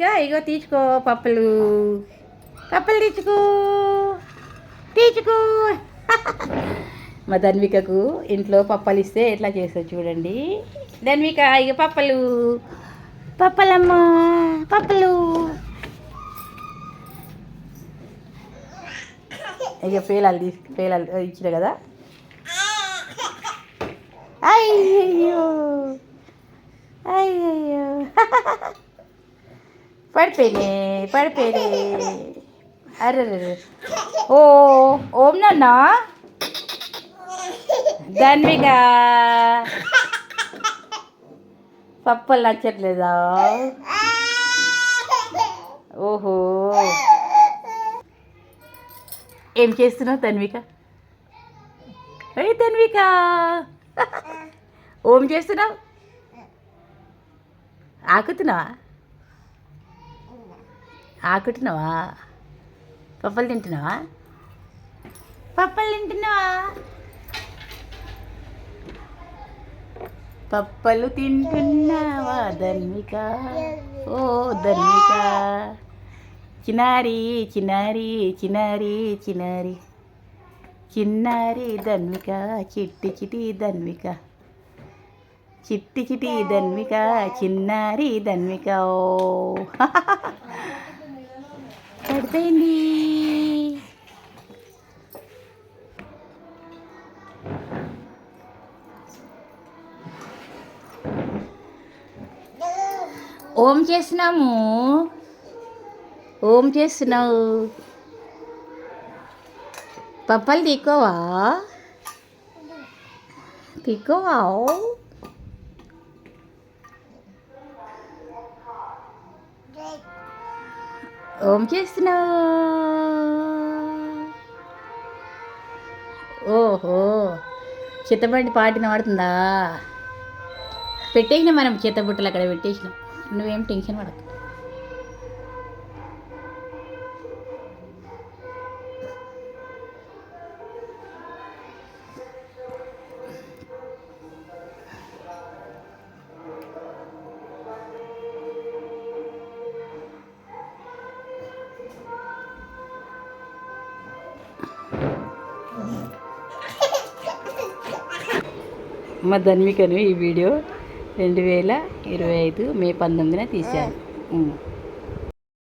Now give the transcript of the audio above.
ఇక ఇగో తీసుకో పప్పులు. పప్పులు తీసుకో. తీసుకో. మా ధన్వికకు ఇంట్లో పప్పలు ఇస్తే ఎట్లా చేస్తుంది చూడండి. ధన్విక ఇక పప్పలు. పప్పలమ్మ పప్పలు. ఇక పేలాలు తీసుకు పేలాలు ఇచ్చిన కదా? అయ్యో అయ్యయ్యో. పడిపోయినే పడిపోయినే. అరే ఓ ఓం నాన్న. ధన్విక పప్పలు నచ్చట్లేదా ఓహో. ఏం చేస్తున్నావు తన్విక ఏ తన్విక ఓం చేస్తున్నావు? ఆకుతున్నావా? ఆకుతున్నావా పప్పలు తింటున్నావా? పప్పలు తింటున్నావా? పప్పలు తింటున్నావా ధర్మిక? ఓ ధర్మిక. చిన్నారి చిన్నారి చిన్నారి చిన్నారి. చిన్నారి ధన్విక చిట్టి చిటి ధన్విక చిట్టి చిటి ధన్విక చిన్నారి ధన్విక ఓ. పడిపోయింది. ఓం చేసినాము ఓం చేస్తున్నావు. పప్పలు తీకోవా తీకోవా ఓం చేస్తున్నా ఓహో చిత్తబండి పాటిన పడుతుందా పెట్టేసినా మనం చిత్తబుట్టలు అక్కడ పెట్టేసినాం. నువ్వేం టెన్షన్ పడకు. మా ధన్వికను ఈ వీడియో రెండు వేల ఇరవై ఐదు మే పంతొమ్మిదిన తీశాను.